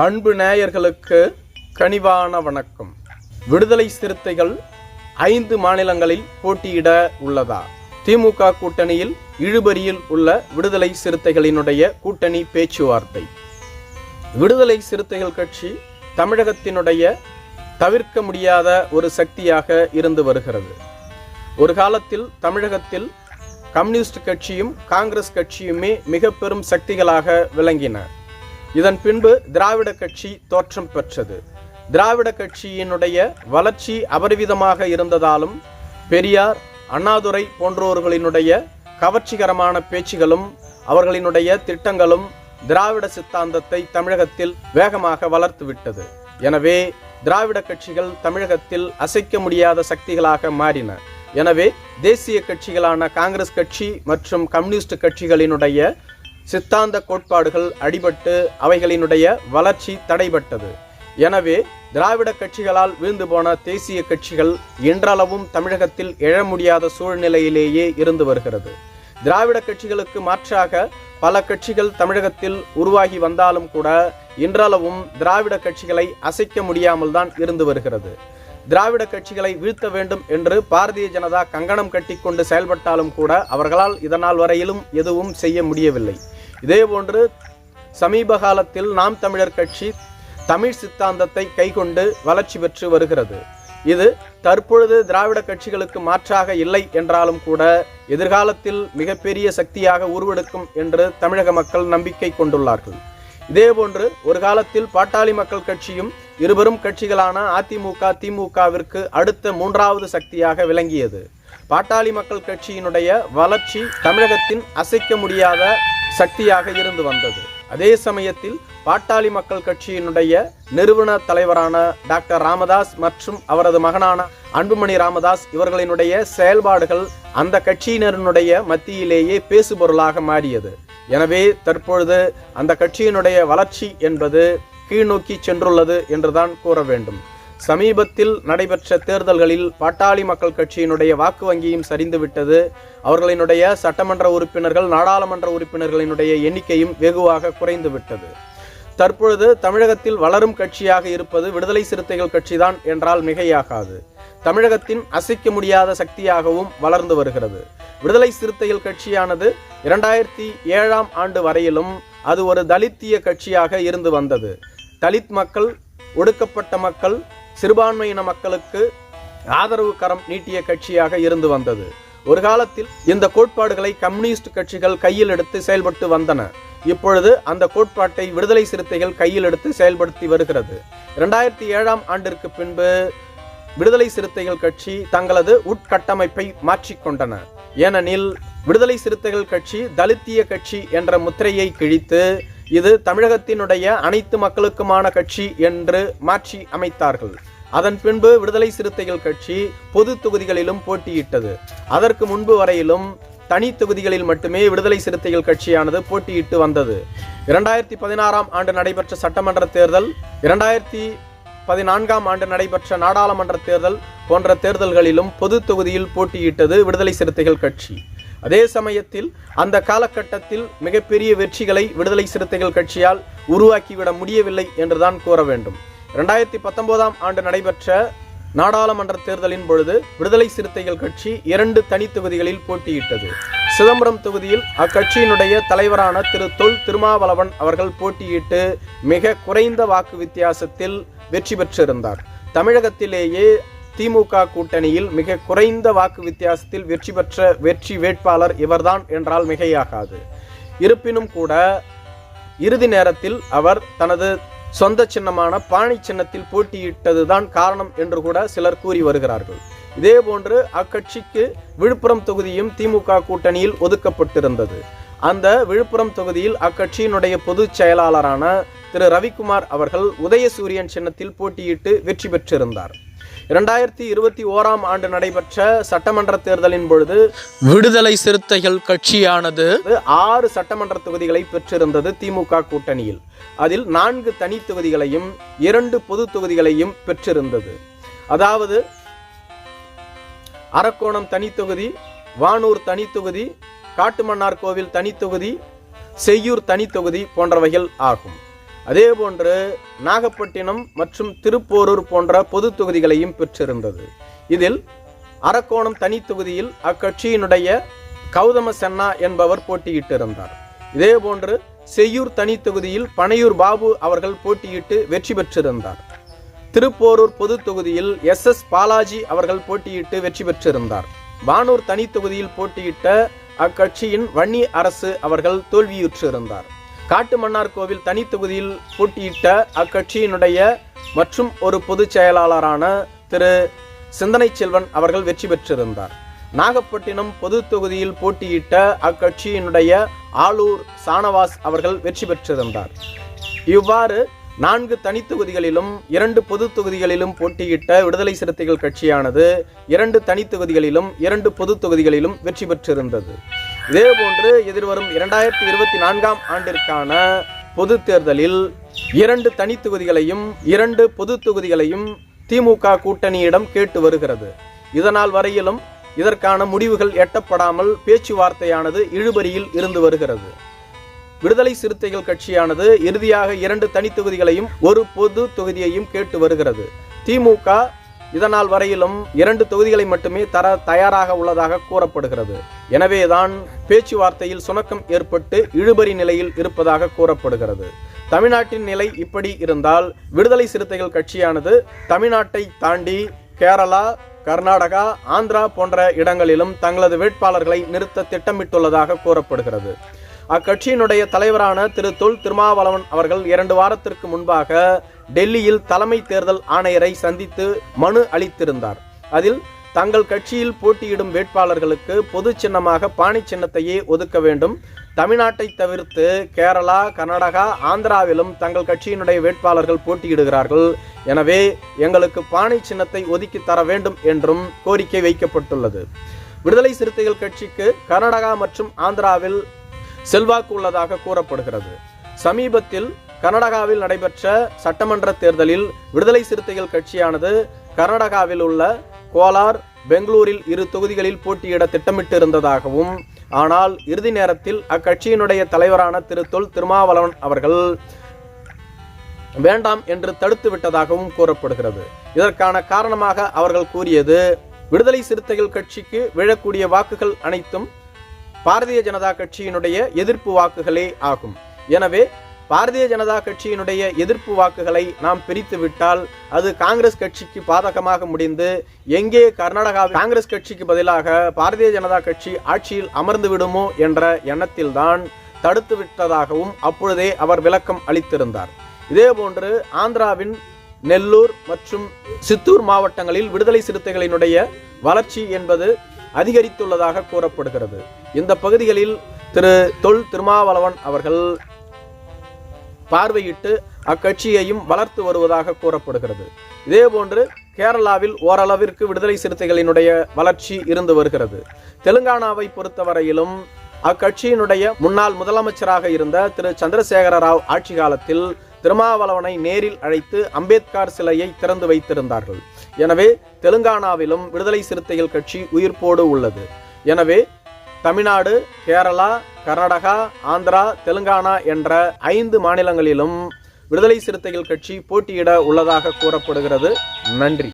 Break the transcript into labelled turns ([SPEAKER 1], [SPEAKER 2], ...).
[SPEAKER 1] அன்பு நேயர்களுக்கு கனிவான வணக்கம். விடுதலை சிறுத்தைகள் ஐந்து மாநிலங்களில் போட்டியிட உள்ளதா? திமுக கூட்டணியில் இழுபறியில் உள்ள விடுதலை சிறுத்தைகளினுடைய கூட்டணி பேச்சுவார்த்தை. விடுதலை சிறுத்தைகள் கட்சி தமிழகத்தினுடைய தவிர்க்க முடியாத ஒரு சக்தியாக இருந்து வருகிறது. ஒரு காலத்தில் தமிழகத்தில் கம்யூனிஸ்ட் கட்சியும் காங்கிரஸ் கட்சியுமே மிக பெரும் சக்திகளாக விளங்கின. இதன் பின்பு திராவிட கட்சி தோற்றம் பெற்றது. திராவிட கட்சியினுடைய வளர்ச்சி அபரிவிதமாக இருந்ததாலும் பெரியார் அண்ணாதுரை போன்றோர்களினுடைய கவர்ச்சிகரமான பேச்சுகளும் அவர்களினுடைய திட்டங்களும் திராவிட சித்தாந்தத்தை தமிழகத்தில் வேகமாக வளர்த்துவிட்டது எனவே திராவிட கட்சிகள் தமிழகத்தில் அசைக்க முடியாத சக்திகளாக மாறின. எனவே தேசிய கட்சிகளான காங்கிரஸ் கட்சி மற்றும் கம்யூனிஸ்ட் கட்சிகளினுடைய சித்தாந்த கோட்பாடுகள் அடிபட்டு அவைகளினுடைய வளர்ச்சி தடைபட்டது. எனவே திராவிட கட்சிகளால் வீழ்ந்து போன தேசிய கட்சிகள் இன்றளவும் தமிழகத்தில் எழ முடியாத சூழ்நிலையிலேயே இருந்து வருகிறது. திராவிட கட்சிகளுக்கு மாற்றாக பல கட்சிகள் தமிழகத்தில் உருவாகி வந்தாலும் கூட இன்றளவும் திராவிட கட்சிகளை அசைக்க முடியாமல் தான் இருந்து வருகிறது. திராவிட கட்சிகளை வீழ்த்த வேண்டும் என்று பாரதிய ஜனதா கங்கணம் கட்டிக்கொண்டு செயல்பட்டாலும் கூட அவர்களால் இதனால் வரையிலும் எதுவும் செய்ய முடியவில்லை. இதேபோன்று சமீப காலத்தில் நாம் தமிழர் கட்சி தமிழ் சித்தாந்தத்தை கைக்கொண்டு வளர்ச்சி பெற்று வருகிறது. இது தற்பொழுது திராவிட கட்சிகளுக்கு மாற்றாக இல்லை என்றாலும் கூட எதிர்காலத்தில் மிகப்பெரிய சக்தியாக உருவெடுக்கும் என்று தமிழக மக்கள் நம்பிக்கை கொண்டுள்ளார்கள். இதேபோன்று ஒரு காலத்தில் பாட்டாளி மக்கள் கட்சியும் இருவரும் கட்சிகளான அதிமுக திமுகவிற்கு அடுத்த மூன்றாவது சக்தியாக விளங்கியது. பாட்டாளி மக்கள் கட்சியினுடைய வளர்ச்சி தமிழகத்தின் அசைக்க முடியாத சக்தியாக இருந்து வந்தது. அதே சமயத்தில் பாட்டாளி மக்கள் கட்சியினுடைய நிறுவன தலைவரான டாக்டர் ராமதாஸ் மற்றும் அவரது மகனான அன்புமணி ராமதாஸ் இவர்களினுடைய செயல்பாடுகள் அந்த கட்சியினரினுடைய மத்தியிலேயே பேசுபொருளாக மாறியது. எனவே தற்பொழுது அந்த கட்சியினுடைய வளர்ச்சி என்பது கீழ்நோக்கி சென்றுள்ளது என்றுதான் கூற வேண்டும். சமீபத்தில் நடைபெற்ற தேர்தல்களில் பாட்டாளி மக்கள் கட்சியினுடைய வாக்கு வங்கியும் சரிந்துவிட்டது. அவர்களினுடைய சட்டமன்ற உறுப்பினர்கள் நாடாளுமன்ற உறுப்பினர்களினுடைய எண்ணிக்கையும் வெகுவாக குறைந்து விட்டது தற்பொழுது தமிழகத்தில் வளரும் கட்சியாக இருப்பது விடுதலை சிறுத்தைகள் கட்சிதான் என்றால் மிகையாகாது. தமிழகத்தின் அசைக்க முடியாத சக்தியாகவும் வளர்ந்து வருகிறது. விடுதலை சிறுத்தைகள் கட்சியானது இரண்டாயிரத்தி ஏழாம் ஆண்டு வரையிலும் அது ஒரு தலித்திய கட்சியாக இருந்து வந்தது. தலித் மக்கள் ஒடுக்கப்பட்ட மக்கள் சிறுபான்மையின மக்களுக்கு ஆதரவு கரம் நீட்டிய கட்சியாக இருந்து வந்தது. ஒரு காலத்தில் இந்த கோட்பாடுகளை கம்யூனிஸ்ட் கட்சிகள் கையில் எடுத்து செயல்பட்டு வந்தன. இப்பொழுது அந்த கோட்பாட்டை விடுதலை சிறுத்தைகள் கையில் எடுத்து செயல்படுத்தி வருகிறது. இரண்டாயிரத்தி ஏழாம் ஆண்டிற்கு பின்பு விடுதலை சிறுத்தைகள் கட்சி தங்களது உட்கட்டமைப்பை மாற்றிக்கொண்டன ஏனெனில் விடுதலை சிறுத்தைகள் கட்சி தலித்திய கட்சி என்ற முத்திரையை கிழித்து இது தமிழகத்தினுடைய அனைத்து மக்களுக்குமான கட்சி என்று மாற்றி அமைத்தார்கள். அதன் பின்பு விடுதலை சிறுத்தைகள் கட்சி பொது தொகுதிகளிலும் போட்டியிட்டது. அதற்கு முன்பு வரையிலும் தனி தொகுதிகளில் மட்டுமே விடுதலை சிறுத்தைகள் கட்சியானது போட்டியிட்டு வந்தது. இரண்டாயிரத்தி பதினாறாம் ஆண்டு நடைபெற்ற சட்டமன்ற தேர்தல் இரண்டாயிரத்தி பதினான்காம் ஆண்டு நடைபெற்ற நாடாளுமன்ற தேர்தல் போன்ற தேர்தல்களிலும் பொது தொகுதியில் போட்டியிட்டது விடுதலை சிறுத்தைகள் கட்சி. அதே சமயத்தில் அந்த காலகட்டத்தில் மிகப்பெரிய வெற்றிகளை விடுதலை சிறுத்தைகள் கட்சியால் உருவாக்கிவிட முடியவில்லை என்றுதான் கூற வேண்டும். இரண்டாயிரத்தி பத்தொன்பதாம் ஆண்டு நடைபெற்ற நாடாளுமன்ற தேர்தலின் பொழுது விடுதலை சிறுத்தைகள் கட்சி இரண்டு தனி தொகுதிகளில் போட்டியிட்டது. சிதம்பரம் தொகுதியில் அக்கட்சியினுடைய தலைவரான திரு தொல் திருமாவளவன் அவர்கள் போட்டியிட்டு மிக குறைந்த வாக்கு வித்தியாசத்தில் வெற்றி பெற்றிருந்தார். தமிழகத்திலேயே திமுக கூட்டணியில் மிக குறைந்த வாக்கு வித்தியாசத்தில் வெற்றி பெற்ற வெற்றி வேட்பாளர் இவர்தான் என்றால் மிகையாகாது. இருப்பினும் கூட இறுதி நேரத்தில் அவர் தனது சொந்த சின்னமான பாணி சின்னத்தில் போட்டியிட்டதுதான் காரணம் என்று கூட சிலர் கூறி வருகிறார்கள். இதேபோன்று அக்கட்சிக்கு விழுப்புரம் தொகுதியும் திமுக கூட்டணியில் ஒதுக்கப்பட்டிருந்தது. அந்த விழுப்புரம் தொகுதியில் அக்கட்சியினுடைய பொதுச் செயலாளரான திரு ரவிக்குமார் அவர்கள் உதயசூரியன் சின்னத்தில் போட்டியிட்டு வெற்றி பெற்றிருந்தார். இரண்டாயிரத்தி இருபத்தி ஓராம் ஆண்டு நடைபெற்ற சட்டமன்ற தேர்தலின் பொழுது விடுதலை சிறுத்தைகள் கட்சியானது ஆறு சட்டமன்ற தொகுதிகளை பெற்றிருந்தது திமுக கூட்டணியில். அதில் நான்கு தனி தொகுதிகளையும் இரண்டு பொது தொகுதிகளையும் பெற்றிருந்தது. அதாவது அரக்கோணம் தனி தொகுதி வானூர் தனி தொகுதி காட்டுமன்னார் கோவில் தனி தொகுதி செய்யூர் தனி தொகுதி போன்றவைகள் ஆகும். அதே போன்று நாகப்பட்டினம் மற்றும் திருப்போரூர் போன்ற பொது தொகுதிகளையும் பெற்றிருந்தது. இதில் அரக்கோணம் தனி தொகுதியில் அக்கட்சியினுடைய கௌதம சென்னா என்பவர் போட்டியிட்டிருந்தார். இதேபோன்று செய்யூர் தனி தொகுதியில் பனையூர் பாபு அவர்கள் போட்டியிட்டு வெற்றி பெற்றிருந்தார். திருப்போரூர் பொது தொகுதியில் எஸ். எஸ். பாலாஜி அவர்கள் போட்டியிட்டு வெற்றி பெற்றிருந்தார். வானூர் தனி தொகுதியில் போட்டியிட்ட அக்கட்சியின் வன்னி அரசு அவர்கள் தோல்வியுற்றிருந்தார். காட்டுமன்னார் கோவில் தனி தொகுதியில் போட்டியிட்ட அக்கட்சியினுடைய மற்றும் ஒரு பொதுச் செயலாளரான திரு. சிந்தனை செல்வன் அவர்கள் வெற்றி பெற்றிருந்தார். நாகப்பட்டினம் பொது தொகுதியில் போட்டியிட்ட அக்கட்சியினுடைய ஆளூர் சானவாஸ் அவர்கள் வெற்றி பெற்றிருந்தார். இவ்வாறு நான்கு தனி தொகுதிகளிலும் இரண்டு பொது தொகுதிகளிலும் போட்டியிட்ட விடுதலை சிறுத்தைகள் கட்சியானது இரண்டு தனி தொகுதிகளிலும் இரண்டு பொது தொகுதிகளிலும் வெற்றி பெற்றிருந்தது. இதேபோன்று எதிர்வரும் இரண்டாயிரத்தி இருபத்தி நான்காம் ஆண்டிற்கான பொது தேர்தலில் இரண்டு தனி தொகுதிகளையும் இரண்டு பொது தொகுதிகளையும் திமுக கூட்டணியிடம் கேட்டு வருகிறது. இதனால் வரையிலும் இதற்கான முடிவுகள் எட்டப்படாமல் பேச்சுவார்த்தையானது இழுபறியில் இருந்து வருகிறது. விடுதலை சிறுத்தைகள் கட்சியானது இறுதியாக இரண்டு தனி தொகுதிகளையும் ஒரு பொது தொகுதியையும் கேட்டு வருகிறது. திமுக இதனால் வரையிலும் இரண்டு தொகுதிகளை மட்டுமே தர தயாராக உள்ளதாக கூறப்படுகிறது. எனவேதான் பேச்சுவார்த்தையில் சுணக்கம் ஏற்பட்டு இழுபறி நிலையில் இருப்பதாக கூறப்படுகிறது. தமிழ்நாட்டின் நிலை இப்படி இருந்தால் விடுதலை சிறுத்தைகள் கட்சியானது தமிழ்நாட்டை தாண்டி கேரளா கர்நாடகா ஆந்திரா போன்ற இடங்களிலும் தங்களது வேட்பாளர்களை நிறுத்த திட்டமிட்டுள்ளதாக கூறப்படுகிறது. அக்கட்சியினுடைய தலைவரான திரு தொல் திருமாவளவன் அவர்கள் இரண்டு வாரத்திற்கு முன்பாக டெல்லியில் தலைமை தேர்தல் ஆணையரை சந்தித்து மனு அளித்திருந்தார். அதில் தங்கள் கட்சியில் போட்டியிடும் வேட்பாளர்களுக்கு பொது சின்னமாக பாணி சின்னத்தையே ஒதுக்க வேண்டும். தமிழ்நாட்டை தவிர்த்து கேரளா கர்நாடகா ஆந்திராவிலும் தங்கள் கட்சியினுடைய வேட்பாளர்கள் போட்டியிடுகிறார்கள். எனவே எங்களுக்கு பாணி சின்னத்தை ஒதுக்கி தர வேண்டும் என்றும் கோரிக்கை வைக்கப்பட்டுள்ளது. விடுதலை சிறுத்தைகள் கட்சிக்கு கர்நாடகா மற்றும் ஆந்திராவில் செல்வாக்கு உள்ளதாக கூறப்படுகிறது. சமீபத்தில் கர்நாடகாவில் நடைபெற்ற சட்டமன்ற தேர்தலில் விடுதலை சிறுத்தைகள் கட்சியானது கர்நாடகாவில் உள்ள கோலார் பெங்களூரில் இரு தொகுதிகளில் போட்டியிட திட்டமிட்டிருந்ததாகவும் ஆனால் இறுதி நேரத்தில் அக்கட்சியினுடைய தலைவரான திரு. தொல் திருமாவளவன் அவர்கள் வேண்டாம் என்று தடுத்து விட்டதாகவும் கூறப்படுகிறது. இதற்கான காரணமாக அவர்கள் கூறியது விடுதலை சிறுத்தைகள் கட்சிக்கு விழக்கூடிய வாக்குகள் அனைத்தும் பாரதிய ஜனதா கட்சியினுடைய எதிர்ப்பு வாக்குகளே ஆகும். எனவே பாரதிய ஜனதா கட்சியினுடைய எதிர்ப்பு வாக்குகளை நாம் பிரித்துவிட்டால் அது காங்கிரஸ் கட்சிக்கு பாதகமாக முடிந்து எங்கே கர்நாடகா காங்கிரஸ் கட்சிக்கு பதிலாக பாரதிய ஜனதா கட்சி ஆட்சியில் அமர்ந்து விடுமோ என்ற எண்ணத்தில்தான் தடுத்து விட்டதாகவும் அப்பொழுதே அவர் விளக்கம் அளித்திருந்தார். இதேபோன்று ஆந்திராவின் நெல்லூர் மற்றும் சித்தூர் மாவட்டங்களில் விடுதலை சிறுத்தைகளினுடைய வளர்ச்சி என்பது அதிகரித்துள்ளதாக கூறப்படுகிறது. இந்த பகுதிகளில் திரு தொல் திருமாவளவன் அவர்கள் பார்வையிட்டு அக்கட்சியையும் வளர்த்து வருவதாக கூறப்படுகிறது. இதேபோன்று கேரளாவில் ஓரளவிற்கு விடுதலை சிறுத்தைகளினுடைய வளர்ச்சி இருந்து வருகிறது. தெலுங்கானாவை பொறுத்தவரையிலும் அக்கட்சியினுடைய முன்னாள் முதலமைச்சராக இருந்த திரு. சந்திரசேகர ராவ் ஆட்சி காலத்தில் திருமாவளவனை நேரில் அழைத்து அம்பேத்கர் சிலையை திறந்து வைத்திருந்தார்கள். எனவே தெலுங்கானாவிலும் விடுதலை சிறுத்தைகள் கட்சி உயிர்ப்போடு உள்ளது. எனவே தமிழ்நாடு கேரளா கர்நாடகா ஆந்திரா தெலுங்கானா என்ற ஐந்து மாநிலங்களிலும் விடுதலை சிறுத்தைகள் கட்சி போட்டியிட உள்ளதாக கூறப்படுகிறது. நன்றி.